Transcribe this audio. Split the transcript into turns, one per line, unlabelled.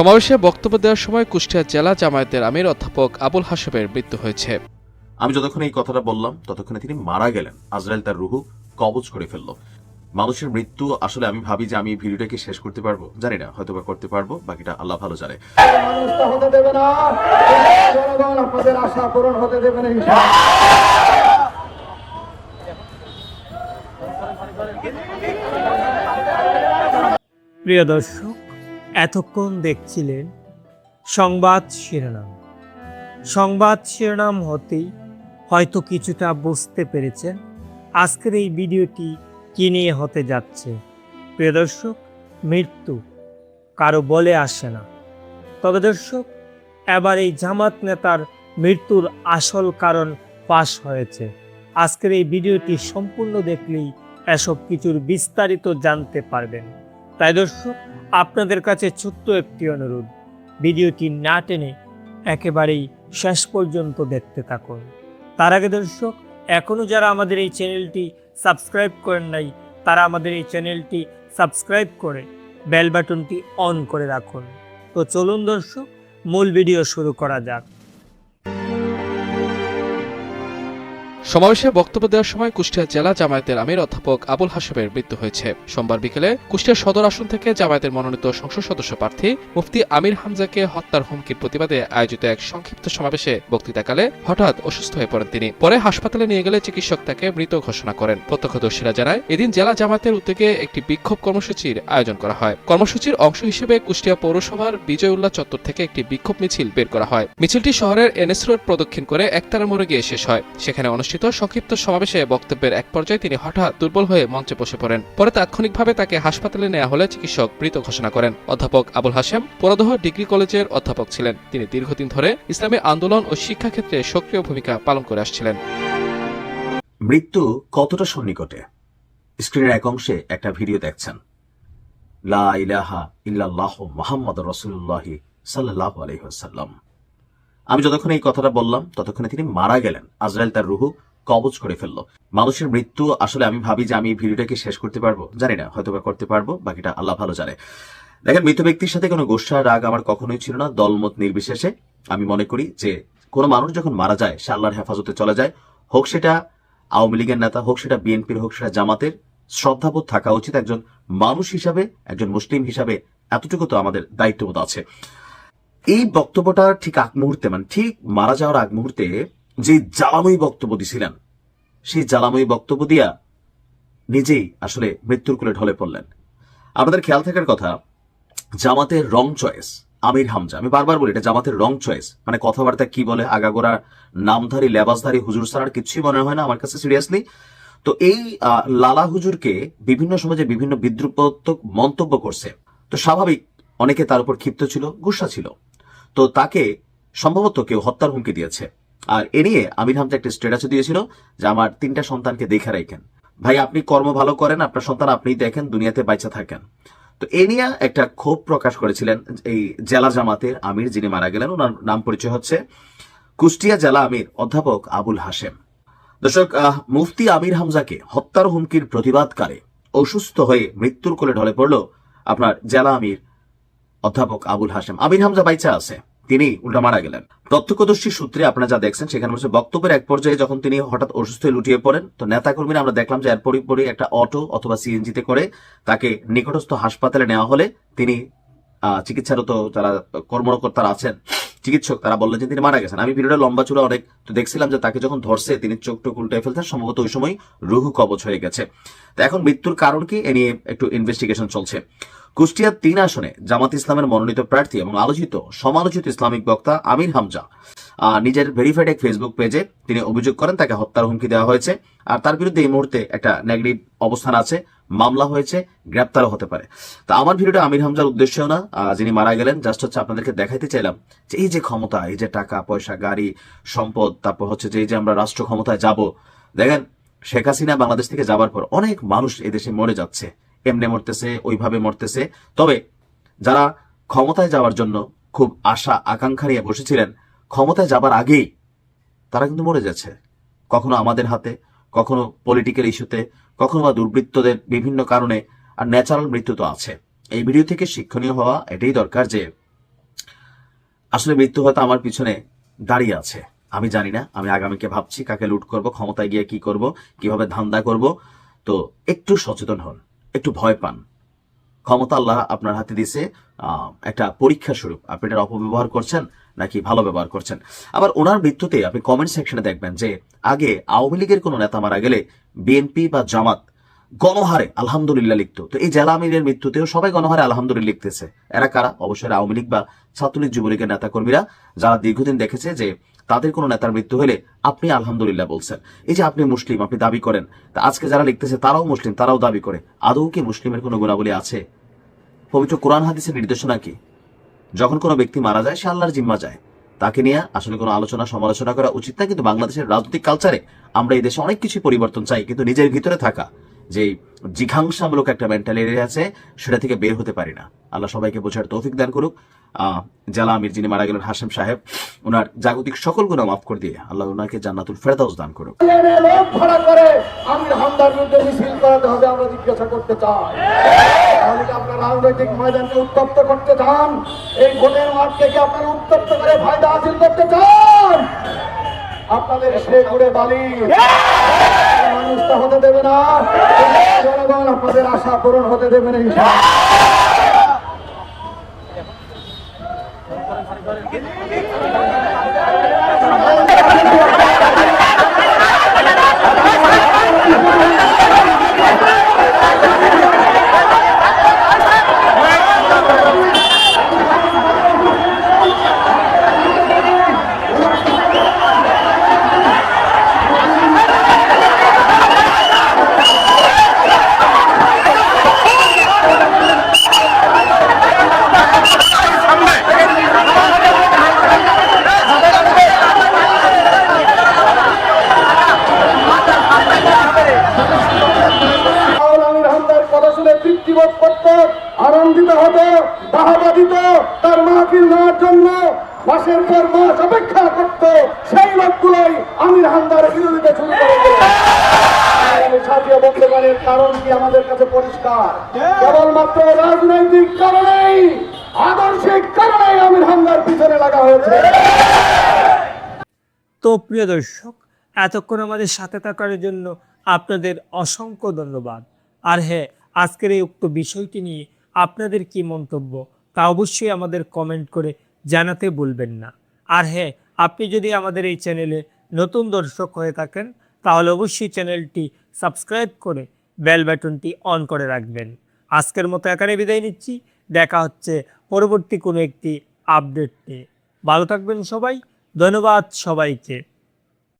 সমাবেশে বক্তব্য দেওয়ার সময় কুষ্টিয়া জেলা জামায়াতের আমির অধ্যাপক আবুল হাসেমের মৃত্যু হয়েছে।
আমি যতক্ষণ এই কথাটা বললাম ততক্ষণে তিনি মারা গেলেন। আজরাইল তার রুহু কবজ করে ফেলল। মানুষের মৃত্যু আসলে আমি ভাবি যে আমি ভিডিওটাকে শেষ করতে পারব। জানি না হয়তো বা করতে পারব বাকিটা আল্লাহ ভালো জানে।
মানুষটা হতে দেবে না। জনগণ আপনাদের আশা পূরণ হতে দেবে না ইনশাআল্লাহ।
প্রিয় দর্শক এতক্ষণ দেখছিলেন সংবাদ শিরোনাম। সংবাদ শিরোনাম হতেই হয়তো কিছুটা বুঝতে পেরেছেন আজকের এই ভিডিওটি কী নিয়ে হতে যাচ্ছে। প্রিয় দর্শক, মৃত্যু কারও বলে আসে না। তবে দর্শক, এবার এই জামাত নেতার মৃত্যুর আসল কারণ ফাঁস হয়েছে। আজকের এই ভিডিওটি সম্পূর্ণ দেখলেই এসব কিছুর বিস্তারিত জানতে পারবেন। তাই দর্শক আপনাদের কাছে ছোট্ট একটি অনুরোধ। ভিডিওটি না টেনে একেবারেই শেষ পর্যন্ত দেখতে থাকুন। তার আগে দর্শক এখনও যারা আমাদের এই চ্যানেলটি সাবস্ক্রাইব করেন নাই, তারা আমাদের এই চ্যানেলটি সাবস্ক্রাইব করে বেল বাটনটি অন করে রাখুন। তো চলুন দর্শক, মূল ভিডিও শুরু করা যাক।
সমাবেশে বক্তব্য দেওয়ার সময় কুষ্টিয়া জেলা জামায়াতের আমির অধ্যাপক আবুল হাসেমের মৃত্যু হয়েছে। সোমবার বিকেলে কুষ্টিয়া সদর আসন থেকে জামায়াতের মনোনীত সংসদ সদস্য প্রার্থী মুফতি আমির হামজাকে হত্যার হুমকির প্রতিবাদে আয়োজিত এক সংক্ষিপ্ত সমাবেশে বক্তৃতাকালে হঠাৎ অসুস্থ হয়ে পড়েন তিনি। পরে হাসপাতালে নিয়ে গেলে চিকিৎসক তাকে মৃত ঘোষণা করেন। প্রত্যক্ষদর্শীরা জানায়, এদিন জেলা জামায়াতের উদ্যোগে একটি বিক্ষোভ কর্মসূচির আয়োজন করা হয়। কর্মসূচির অংশ হিসেবে কুষ্টিয়া পৌরসভার বিজয় উল্লাহ চত্বর থেকে একটি বিক্ষোভ মিছিল বের করা হয়। মিছিলটি শহরের এনএস রোড প্রদক্ষিণ করে একতারা মোড়ে গিয়ে শেষ হয়। সেখানে অনুষ্ঠিত সংক্ষিপ্ত সমাবেশে বক্তব্যের এক পর্যায়ে তিনি হঠাৎ দুর্বল হয়ে মঞ্চে বসে পড়েন। পরে তাৎক্ষণিকভাবে তাকে হাসপাতালে নেওয়া হলে চিকিৎসক মৃত ঘোষণা করেন। অধ্যাপক আবুল হাসেম পোড়াদহ ডিগ্রি কলেজের অধ্যাপক ছিলেন। তিনি দীর্ঘদিন ধরে ইসলামী আন্দোলন ও শিক্ষাক্ষেত্রে সক্রিয় ভূমিকা পালন করে আসছিলেন।
মৃত্যু কতটা সন্নিকটে? স্ক্রিনের এক অংশে একটা ভিডিও দেখছেন। লা ইলাহা ইল্লাল্লাহ মোহাম্মদ রসুল্লাহি সাল্লাহ আলহিহাসাল্লাম আমি যতক্ষণ এই কথাটা বললাম, ততক্ষণে তিনি মারা গেলেন। আজরাইল তার রুহু কবজ করে ফেলল। মানুষের মৃত্যু আসলে আমি ভাবি যে আমি ভিডিওটাকে শেষ করতে পারব। জানি না হয়তো বা করতে পারব, বাকিটা আল্লাহ ভালো জানে। দেখেন, মৃত ব্যক্তির সাথে কোনো গোসা রাগ আমার কখনোই ছিল না। দলমত নির্বিশেষে আমি মনে করি যে কোনো মানুষ যখন মারা যায়, সে আল্লাহর হেফাজতে চলে যায়। হোক সেটা আওয়ামী লীগের নেতা, হোক সেটা বিএনপির, হোক সেটা জামাতের, শ্রদ্ধাবোধ থাকা উচিত একজন মানুষ হিসাবে, একজন মুসলিম হিসাবে। এতটুকু তো আমাদের দায়িত্ববোধ আছে। এই বক্তব্যটা ঠিক আগ মুহূর্তে মানে ঠিক মারা যাওয়ার আগ মুহূর্তে যে জ্বালাময়ী বক্তব্য দিছিলেন, সেই জ্বালাময়ী বক্তব্য দিয়া নিজেই আসলে মৃত্যুর কোলে ঢলে পড়লেন। আপনাদের খেয়াল থাকার কথা, জামাতের রং চয়েস, আমির হামজা, আমি বারবার বলি, এটা জামাতের রং চয়েস মানে কথাবার্তা কি বলে, আগাগোড়া নামধারী, লেবাসধারী হুজুর ছাড়ার কিছুই মনে হয় না আমার কাছে সিরিয়াসলি তো এই লালা হুজুরকে বিভিন্ন সমাজে বিভিন্ন বিদ্রুপাত্মক মন্তব্য করছে, তো স্বাভাবিক অনেকে তার উপর ক্ষিপ্ত ছিল, গুসা ছিল। তো তাকে সম্ভবত কেউ হত্যার হুমকি দিয়েছে। আর এ নিয়ে আমির হামজা একটা স্ট্যাটাসও দিয়েছিল যে আমার তিনটা সন্তানকে দেখে রাখেন। ভাই, আপনি কর্ম ভালো করেন, আপনার সন্তান আপনি দেখেন, দুনিয়াতে বাইচা থাকেন। তো এ নিয়ে একটা ক্ষোভ প্রকাশ করেছিলেন এই জেলা জামাতের আমির যিনি মারা গেলেন, ওনার নাম পরিচয় হচ্ছে কুষ্টিয়া জেলা আমির অধ্যাপক আবুল হাসেম দর্শক মুফতি আমির হামজাকে হত্যার হুমকির প্রতিবাদকারে অসুস্থ হয়ে মৃত্যুর কোলে ঢলে পড়ল আপনার জেলা আমির অধ্যাপক আবুল হাসেম আমির হামজা বাইচা আছে। তিনি উল্টা মারা গেলেন। প্রত্যক্ষদর্শী সূত্রে আপনারা যা দেখছেন, সেখানে হচ্ছে বক্তব্যের এক পর্যায়ে যখন তিনি হঠাৎ অসুস্থ হয়ে লুটিয়ে পড়েন, তো নেতাকর্মীরা আমরা দেখলাম যে এরপরই পরে একটা অটো অথবা সিএনজিতে করে তাকে নিকটস্থ হাসপাতালে নেওয়া হলে তিনি চিকিৎসারত যারা কর্মকর্তারা আছেন চিকিৎসক, তারা বললেন যে তিনি মারা গেছেন। আমি ভিডিওটা লম্বা চূড়া অনেক তো দেখছিলাম যে তাকে যখন ধরছে, তিনি চোখ টোক উল্টে ফেলতেন সম্ভবত ওই সময় রুহু কবচ হয়ে গেছে। তো এখন মৃত্যুর কারণ কি এ নিয়ে একটু ইনভেস্টিগেশন চলছে। কুষ্টিয়ার তিন আসনে জামাত ইসলামের মনোনীত প্রার্থী এবং আলোচিত সমালোচিত ইসলামিক বক্তা আমির হামজা। নিজের ভেরিফাইড এক ফেসবুক পেজে তিনি অভিযোগ করেন, তাকে হত্যার হুমকি দেওয়া হয়েছে। আর তার বিরুদ্ধে এই মুহূর্তে একটা নেগেটিভ অবস্থান আছে, মামলা হয়েছে, গ্রেপ্তারও হতে পারে। তা আমার ভিডিওটা আমির হামজার উদ্দেশ্যেও না যিনি মারা গেলেন জাস্ট হচ্ছে আপনাদেরকে দেখাইতে চাইলাম যে এই যে ক্ষমতা, এই যে টাকা, পয়সা, গাড়ি, সম্পদ, তারপর হচ্ছে যে এই যে আমরা রাষ্ট্র ক্ষমতায় যাব, দেখেন, শেখ হাসিনা বাংলাদেশ থেকে যাবার পর অনেক মানুষ এদেশে মরে যাচ্ছে, এমনে মরতেছে, ওইভাবে মরতেছে। তবে যারা ক্ষমতায় যাওয়ার জন্য খুব আশা, আকাঙ্ক্ষা নিয়ে বসেছিলেন ক্ষমতায় যাবার আগেই তারা কিন্তু মরে যাচ্ছে। কখনো আমাদের হাতে, কখনো পলিটিক্যাল ইস্যুতে কখনো বা দুর্বৃত্তদের বিভিন্ন কারণে, আর ন্যাচারাল মৃত্যু তো আছে। এই ভিডিও থেকে শিক্ষণীয় হওয়া এটাই দরকার যে, আসলে মৃত্যু হয়তো আমার পিছনে দাঁড়িয়ে আছে। আমি জানি না, আমি আগামীকে ভাবছি কাকে লুট করব, ক্ষমতায় গিয়ে কি করব, কীভাবে ধান্দা করব। তো একটু সচেতন হন, একটু ভয় পান। ক্ষমতা আল্লাহ আপনার হাতে দিছে একটা পরীক্ষা স্বরূপ। আপনি এটার অপব্যবহার করছেন নাকি ভালো ব্যবহার করছেন? আবার ওনার মৃত্যুতে আপনি কমেন্ট সেকশনে দেখবেন যে, আগে আওয়ামী লীগের কোনো নেতা মারা গেলে বিএনপি বা জামাত গণহারে আলহামদুলিল্লাহ লিখতো। তো এই জেলা আমিরের মৃত্যুতেও সবাই গণহারে আলহামদুলিল্লাহ লিখতেছে। এরা কারা? অবশ্যই আওয়ামী লীগ বা ছাত্রলীগ যুবলীগের নেতা কর্মীরা যারা দীর্ঘদিন দেখেছে যে, তাদের কোনো নেতার মৃত্যু হলে আপনি আলহামদুলিল্লাহ বলছেন। এই যে আপনি মুসলিম, আপনি দাবি করেন, তা আজকে যারা লিখতেছে তারাও মুসলিম, তারাও দাবি করে। আদৌ কি মুসলিমের কোনো গুণাবলী আছে? পবিত্র কোরআন, হাদিসের নির্দেশনা কি? যখন কোনো ব্যক্তি মারা যায়, সে আল্লাহর জিম্মা যায় তাকে নিয়ে আসলে কোনো আলোচনা, সমালোচনা করা উচিত না, কিন্তু বাংলাদেশের রাজনৈতিক কালচারে আমরা এই দেশে অনেক কিছু পরিবর্তন চাই, কিন্তু নিজের ভিতরে থাকা, যে জিঘাংসামূলক একটা মেন্টালিটি আছে, সেটা থেকে বের হতে পারি না। আল্লাহ সবাইকে বোঝার তৌফিক দান করুক। জালা আমির যিনি মারা গেলেন হাসেম সাহেব, ওনার জাগতিক সকল গুণা মাফ করে দিয়ে আল্লাহ ওনাকে জান্নাতুল ফেরদাউস দান করুক।
আমরা জিজ্ঞাসা করতে চাই। তাহলে কি ময়দানকে উত্তপ্ত করতে চান, এই ভোটের মাঠকে কি আপনারা উত্তপ্ত করে ফায়দা হাসিল করতে চান? আপনাদের সে ঘুরে বালি। মানুষ তা হতে দেবে না। আপনাদের আশা পূরণ হতে দেবে না। রাহুল আমির হামদার কথা শুনে তৃপ্তিবোধ করত আনন্দিত হতো বাহাবা দিত তার মাহফিল নেওয়ার জন্য মাসের পর মাস অপেক্ষা করত সেই লোকগুলোই আমির হামদার বিরোধিতা শুরু করে সাথীয় বন্ধুগণের কারণ কি আমাদের কাছে পরিষ্কার? কেবলমাত্র রাজনৈতিক কারণেই আদর্শিক কারণেই আমির হামদার পিছনে লাগা হয়েছে।
তো প্রিয় দর্শক এতক্ষণ আমাদের সাথে থাকার জন্য আপনাদের অসংখ্য ধন্যবাদ। আর হ্যাঁ আজকের এই উক্ত বিষয়টি নিয়ে আপনাদের কি মন্তব্য তা অবশ্যই আমাদের কমেন্ট করে জানাতে ভুলবেন না। আর হ্যাঁ আপনি যদি আমাদের এই চ্যানেলে নতুন দর্শক হয়ে থাকেন, তাহলে অবশ্যই চ্যানেলটি সাবস্ক্রাইব করে বেল বাটনটি অন করে রাখবেন। আজকের মতো এখানে বিদায় নিচ্ছি। দেখা হচ্ছে পরবর্তী কোনো একটি আপডেট। নিয়ে ভালো থাকবেন সবাই। ধন্যবাদ সবাইকে।